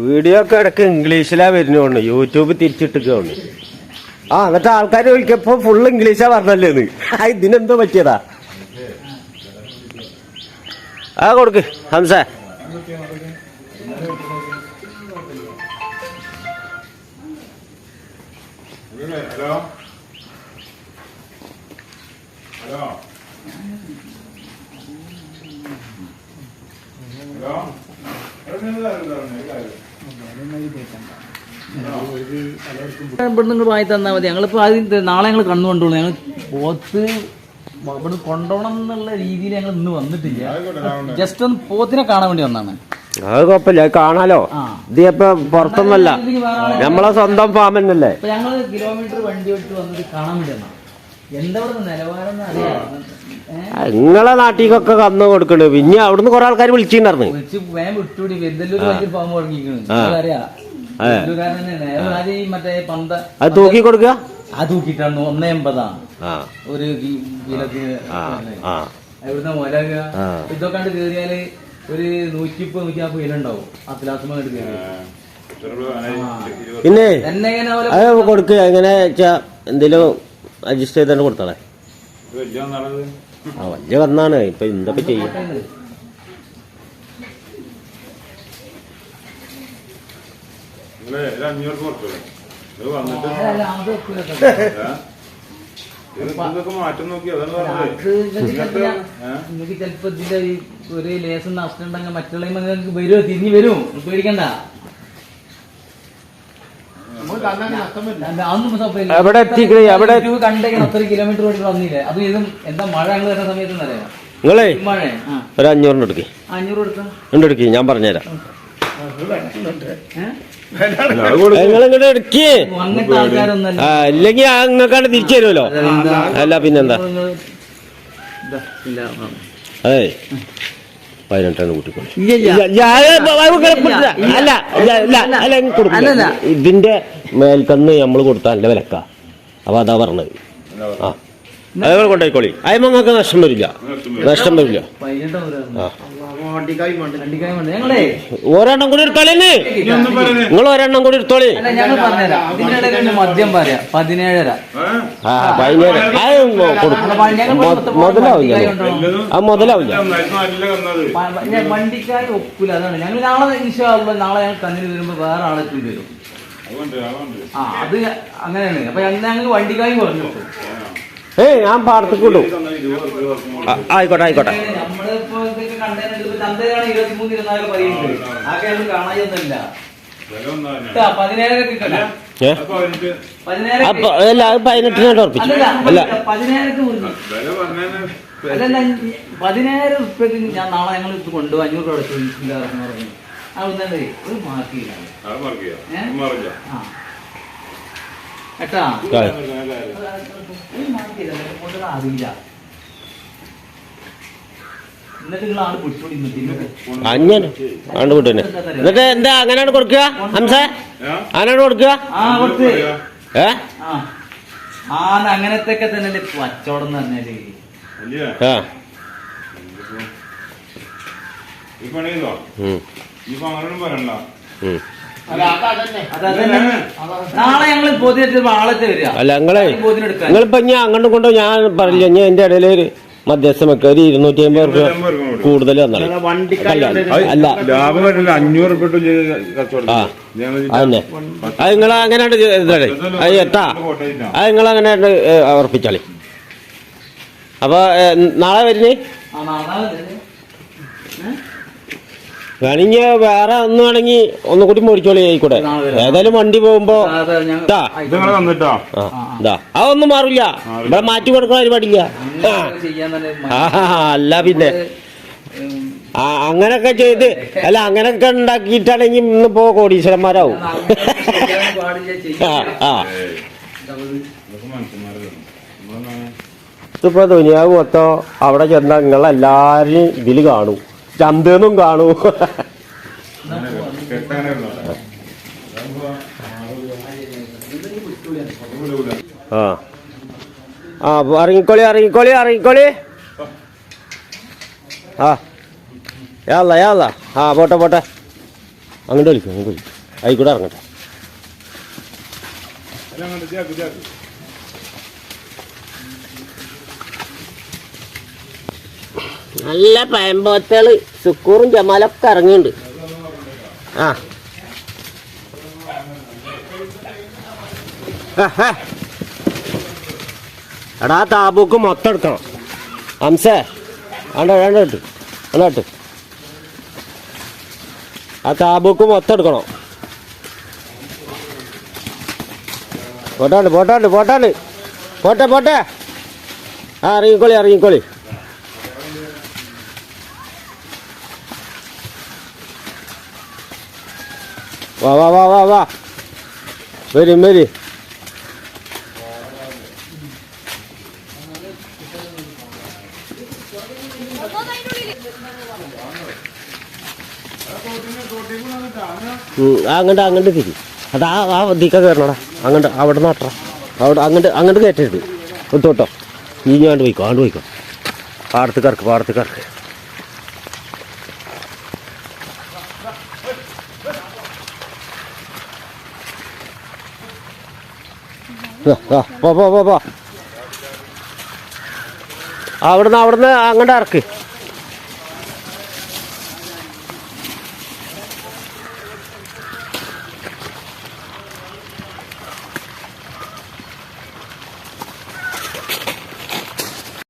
Video ഒക്കെ ഇടയ്ക്ക് ഇംഗ്ലീഷിലാ വരുന്നോണ്ട് YouTube തിരിച്ചിട്ടിട്ടുണ്ട് ആ എന്നിട്ട് ആൾക്കാർ ചോദിക്കപ്പോ ഫുള്ള് ഇംഗ്ലീഷാ പറഞ്ഞല്ലേന്ന് ആ ഇതിനെന്തോ പറ്റിയതാ? ആ കൊടുക്ക് ഹംസ. ഹലോ? ഹലോ? ഇവിടെ നിങ്ങൾ വായി തന്നാൽ മതി. ഞങ്ങളിപ്പോൾ ആദ്യം നാളെ ഞങ്ങൾ കണ്ണു കണ്ടോളൂ. ഞങ്ങൾ പോത്ത് ഇവിടെ കൊണ്ടുപോകണം എന്നുള്ള രീതിയിൽ ഞങ്ങൾ ഇന്ന് വന്നിട്ടില്ല. ജസ്റ്റ് ഒന്ന് പോത്തിനെ കാണാൻ വേണ്ടി വന്നാണ്. അത് കുഴപ്പമില്ല. അത് കാണാലോ? ഇത് ഇപ്പൊ പുറത്തൊന്നല്ല. നമ്മളെ സ്വന്തം ഫാം തന്നെയല്ലേ? ഇപ്പൊ ഞങ്ങൾ കിലോമീറ്റർ വണ്ടി വിട്ട് വന്നിട്ട് കാണാൻ വേണ്ടി വന്നാണ്. എന്താ നിലവാരം എന്ന് അറിയാം ഏഹ് നിങ്ങളെ നാട്ടിലേക്കൊക്കെ കന്ന് കൊടുക്കണ്ട് പിന്നെ അവിടുന്ന് കുറെ ആൾക്കാർ വിളിച്ചിട്ടുണ്ടായിരുന്നു. അതെ. തൂക്കി കൊടുക്കുക? ഒന്നേ എൺപതാണ് ഒരു എവിടുന്ന മുലക. ഇതൊക്കെ കണ്ട് ഒരു നൂറ്റിപ്പത് നൂറ്റി നാൽപ്പത് കിലോ ഉണ്ടാവും. അത്തിലാസമ കണ്ട് കയറി പിന്നെ അത് കൊടുക്കുക എങ്ങനെ വെച്ചാ എന്തേലും അഡ്ജസ്റ്റ് ചെയ്തോണ്ട് കൊടുത്തോളെ. ആ വലിയ വന്നാണ് ഇപ്പൊ എന്തൊക്കെ ചെയ്യും നിങ്ങൾക്ക് ചിലപ്പോ ഇതിന്റെ ഒരു ലേസം നഷ്ടം ഉണ്ടെങ്കിൽ മറ്റുള്ള വരുമോ തിരിഞ്ഞു വരും പേടിക്കണ്ട. എവിടെ എത്തിക്കണേ എവിടെ? അത്ര കിലോമീറ്റർ ഓടി വന്നില്ലേ അത് ഇതും എന്താ മഴ ഞങ്ങൾ വരുന്ന സമയത്ത് അറിയാം നിങ്ങളേ ഒരു അഞ്ഞൂറിന് എടുക്കി ഉണ്ട് ഞാൻ പറഞ്ഞുതരാം ഇങ്ങോട്ട് എടുക്കി അങ്ങനത്തെ ആൾക്കാരൊന്നല്ല ആ ഇല്ലെങ്കിൽ നിങ്ങൾക്കാണ്ട് തിരിച്ചു തരുമല്ലോ അല്ല പിന്നെന്താ ഏയ് അതെ പതിനെട്ടാണ് അത് അല്ല അല്ല, കൊടുക്കില്ല. ഇതിന്റെ മേൽക്കന്ന് നമ്മൾ കൊടുത്താൽ നല്ല വിലക്ക. അപ്പൊ അതാ പറഞ്ഞത്. ആ. അതേപോലെ കൊണ്ടായിക്കോളി. അതിന് നിങ്ങൾക്ക് നഷ്ടം വരില്ല. നഷ്ടം വരില്ല. ആ. ഒരെണ്ണം കൂടി എടുത്തോളേന്ന് നിങ്ങൾ ഒരെണ്ണം കൂടി എടുത്തോളി. മദ്യം പറയാം. പതിനേഴര. ആ മുതലാവില്ല ആ മുതലാവില്ല. വണ്ടിക്കാർ ഒപ്പില്ല അതാണ്. ഞങ്ങൾ നാളെ ഇൻഷാള്ള നാളെ ഞങ്ങൾ കണ്ണിന് വരുമ്പോ വേറെ ആളെത്തി വരും. ആ അത് അങ്ങനെയാണ്. അപ്പൊ വണ്ടിക്കായും ഏയ് ഞാൻ പാടത്തേക്കുള്ളൂ ആയിക്കോട്ടെ ആയിക്കോട്ടെ. നമ്മളിപ്പോ ഇതൊക്കെ ഇരുപത്തിമൂന്ന് ഇരുപത്തിനാല് ആകെ കാണാനൊന്നുമില്ല. ഏ? അല്ല ഉറപ്പിച്ചു. അല്ല. പതിനായിരം ഉറുപ്പ്യക്ക് ഞാൻ നാളെ ഞങ്ങൾ ഇത് കൊണ്ടുപോകും അഞ്ഞൂറ് രൂപ പറഞ്ഞു. അവിടുന്നേ ഒരു മാർക്ക് ആ. ഒരു അറിയില്ല. അങ്ങനെ. ആണ്ട് എന്നിട്ട് എന്താ അങ്ങനെയാണ് കൊടുക്കുക? ഹംസ? അങ്ങനെയാണ് കൊടുക്കുക? ആ കൊടുത്ത്. ഏ? ആ. ആ അങ്ങനത്തെ ഒക്കെ തന്നെ കച്ചവടം പറഞ്ഞാൽ. ആ. ഇപ്പൊ അങ്ങനൊന്നും പറയണ്ട ഉം. അതന്നെ. നാളെ ഞങ്ങൾ അല്ല നിങ്ങളെ നിങ്ങളിപ്പോ ഞാൻ അങ്ങോട്ടും കൊണ്ടോ ഞാൻ പറഞ്ഞില്ല. ഞാൻ എന്റെ ഇടയിൽ ഒരു മധ്യസ്ഥ വെക്ക ഒരു ഇരുന്നൂറ്റി അമ്പത് റുപ്യ കൂടുതൽ അല്ല ലാഭം അഞ്ഞൂറ് അതന്നെ. അത് നിങ്ങൾ അങ്ങനെ അത് എത്താ. അത് നിങ്ങൾ അങ്ങനെ ഉറപ്പിച്ചാളി. അപ്പൊ നാളെ വരുന്നേ? വേണമെങ്കിൽ വേറെ ഒന്നും വേണമെങ്കിൽ ഒന്നും കൂടി മേടിച്ചോളി ആയിക്കോട്ടെ. ഏതായാലും വണ്ടി പോകുമ്പോ ആ, അതൊന്നും മാറില്ല ഇവിടെ മാറ്റി കൊടുക്കാൻ പരിപാടിയില്ല. അല്ല പിന്നെ. ആ അങ്ങനൊക്കെ ചെയ്ത് അല്ല അങ്ങനൊക്കെ ഉണ്ടാക്കിയിട്ടാണെങ്കിൽ ഇന്നിപ്പോ കോടീശ്വരന്മാരാവും. ആ ഇതിപ്പോ ദുനിയാവ് മൊത്തം അവിടെ ചെന്നാൽ നിങ്ങളെല്ലാരും ഇതിൽ കാണും. ചന്തന്നും കാണൂ. ആ. ആ ഇറങ്ങിക്കോളി ഇറങ്ങിക്കോളി ഇറങ്ങിക്കോളി. ആ. യാള യാള. ആ പോട്ടെ പോട്ടെ. അങ്ങോട്ട് വിളിക്കും അങ്ങോട്ട് വിളിക്കും. ആയിക്കൂടെ ഇറങ്ങട്ടെ. നല്ല പയമ്പോത്തകൾ സുക്കൂറും ജമാലൊക്കെ ഇറങ്ങിയിട്ടുണ്ട് ആ. എടാ താബൂക്ക് മൊത്തം എടുക്കണം. അംസേ വേണ്ട വേണ്ട ഇട്ട്. വേണ്ട ഇട്ട്. ആ താബൂക്ക് മൊത്തം എടുക്കണം. പോട്ടാണ്ട് പോട്ടാണ്ട് പോട്ടാണ്ട്. പോട്ടെ പോട്ടെ. ആ ഇറങ്ങിക്കോളി ഇറങ്ങിക്കോളി. വാ വാ വാ വാ വാ. വരും വരും. അങ്ങോട്ട് അങ്ങോട്ട് തിരി. അത് ആ ആ ദിക്ക കയറണടാ. അങ്ങോട്ട് അവിടെ നട്ട അവിടെ അങ്ങോട്ട് അങ്ങോട്ട് കയറ്റരുത്. ഒത്തോട്ടോ. ഇനി ഞാണ്ട് പോയിക്കോ ആണ്ട് പോയിക്കോ. പാടത്ത് കറക്ക് പാടത്ത് കറക്ക് പോ അവിടുന്ന് അവിടുന്ന് അങ്ങോട്ട് ഇറക്ക്.